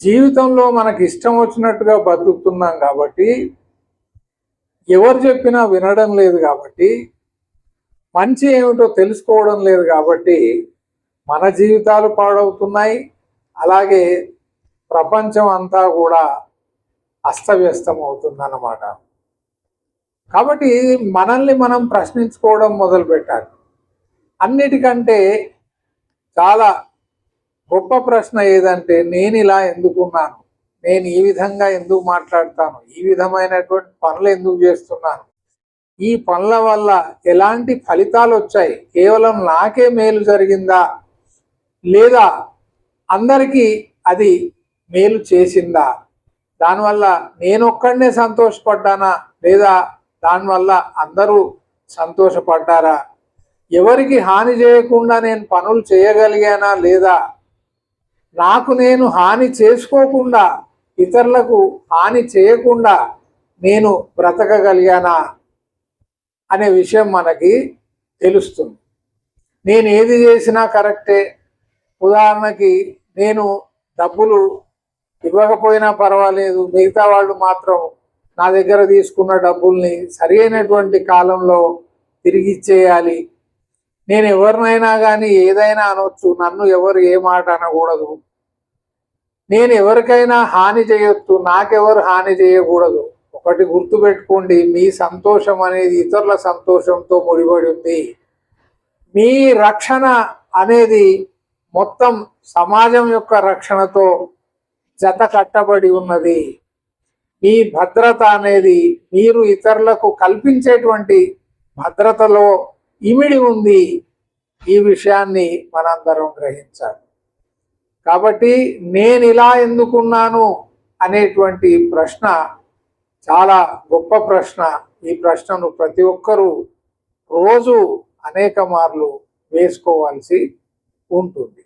జీవితంలో మనకి ఇష్టం వచ్చినట్టుగా బతుకుతున్నాం కాబట్టి ఎవరు చెప్పినా వినడం లేదు కాబట్టి మంచి ఏమిటో తెలుసుకోవడం లేదు కాబట్టి మన జీవితాలు పాడవుతున్నాయి. అలాగే ప్రపంచం అంతా కూడా అస్తవ్యస్తం అవుతుందన్నమాట కాబట్టి మనల్ని మనం ప్రశ్నించుకోవడం మొదలు పెట్టాలి అన్నిటికంటే చాలా గొప్ప ప్రశ్న ఏదంటే నేను ఇలా ఎందుకున్నాను నేను ఈ విధంగా ఎందుకు మాట్లాడతాను? ఈ విధమైనటువంటి పనులు ఎందుకు చేస్తున్నాను? ఈ పనుల వల్ల ఎలాంటి ఫలితాలు వచ్చాయి? కేవలం నాకే మేలు జరిగిందా? లేదా అందరికీ అది మేలు చేసిందా? దానివల్ల నేనొక్కడనే సంతోషపడ్డానా? లేదా దానివల్ల అందరూ సంతోషపడ్డారా? ఎవరికి హాని చేయకుండా నేను పనులు చేయగలిగానా? లేదా నాకు నేను హాని చేసుకోకుండా ఇతరులకు హాని చేయకుండా నేను బ్రతకగలిగానా అనే విషయం మనకి తెలుస్తుంది. నేను ఏది చేసినా కరెక్టే. ఉదాహరణకి నేను డబ్బులు ఇవ్వకపోయినా పర్వాలేదు. మిగతా వాళ్ళు మాత్రం నా దగ్గర తీసుకున్న డబ్బుల్ని సరి అయినటువంటి కాలంలో తిరిగి ఇచ్చేయాలి. నేను ఎవరినైనా కానీ ఏదైనా అనొచ్చు. నన్ను ఎవరు ఏ మాట అనకూడదు. నేను ఎవరికైనా హాని చేయొచ్చు నాకెవరు హాని చేయకూడదు. ఒకటి గుర్తుపెట్టుకోండి మీ సంతోషం అనేది ఇతరుల సంతోషంతో ముడిపడి ఉంది. మీ రక్షణ అనేది మొత్తం సమాజం యొక్క రక్షణతో జత కట్టబడి ఉన్నది. మీ భద్రత అనేది మీరు ఇతరులకు కల్పించేటువంటి భద్రతలో ఇమిడి ఉంది. ఈ విషయాన్ని మనందరం గ్రహించాలి. కాబట్టి నేను ఇలా ఎందుకున్నాను అనేటువంటి ప్రశ్న చాలా గొప్ప ప్రశ్న. ఈ ప్రశ్నను ప్రతి ఒక్కరూ రోజు అనేక మార్లు వేసుకోవాల్సి ఉంటుంది.